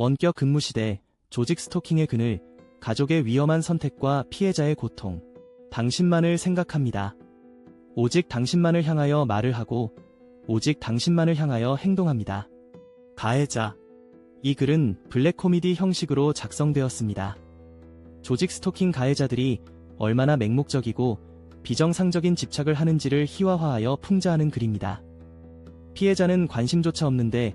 원격 근무 시대, 조직 스토킹의 그늘, 가족의 위험한 선택과 피해자의 고통. 당신만을 생각합니다. 오직 당신만을 향하여 말을 하고, 오직 당신만을 향하여 행동합니다. 가해자. 이 글은 블랙 코미디 형식으로 작성되었습니다. 조직 스토킹 가해자들이 얼마나 맹목적이고 비정상적인 집착을 하는지를 희화화하여 풍자하는 글입니다. 피해자는 관심조차 없는데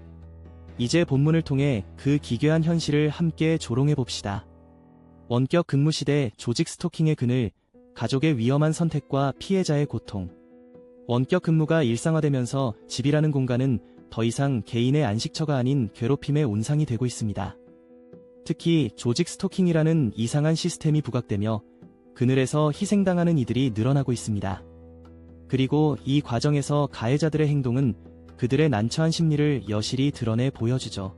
이제 본문을 통해 그 기괴한 현실을 함께 조롱해 봅시다. 원격 근무 시대 조직 스토킹의 그늘, 가족의 위험한 선택과 피해자의 고통. 원격 근무가 일상화되면서 집이라는 공간은 더 이상 개인의 안식처가 아닌 괴롭힘의 온상이 되고 있습니다. 특히 조직 스토킹이라는 이상한 시스템이 부각되며 그늘에서 희생당하는 이들이 늘어나고 있습니다. 그리고 이 과정에서 가해자들의 행동은 그들의 난처한 심리를 여실히 드러내 보여주죠.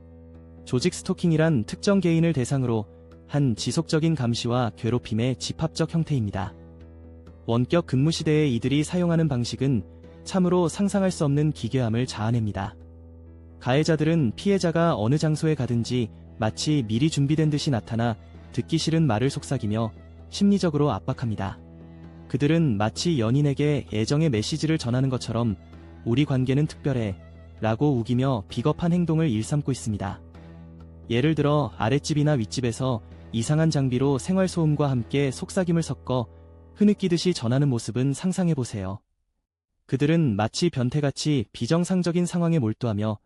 조직 스토킹이란 특정 개인을 대상으로 한 지속적인 감시와 괴롭힘의 집합적 형태입니다. 원격 근무 시대에 이들이 사용하는 방식은 참으로 상상할 수 없는 기괴함을 자아냅니다. 가해자들은 피해자가 어느 장소에 가든지 마치 미리 준비된 듯이 나타나 듣기 싫은 말을 속삭이며 심리적으로 압박합니다. 그들은 마치 연인에게 애정의 메시지를 전하는 것처럼 우리 관계는 특별해 라고 우기며 비겁한 행동을 일삼고 있습니다. 예를 들어 아랫집이나 윗집에서 이상한 장비로 생활소음과 함께 속삭임을 섞어 흐느끼듯이 전하는 모습은 상상해보세요. 그들은 마치 변태같이 비정상적인 상황에 몰두하며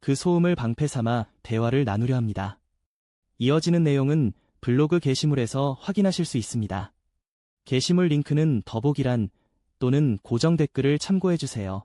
그 소음을 방패 삼아 대화를 나누려 합니다. 이어지는 내용은 블로그 게시물에서 확인하실 수 있습니다. 게시물 링크는 더보기란 또는 고정 댓글을 참고해주세요.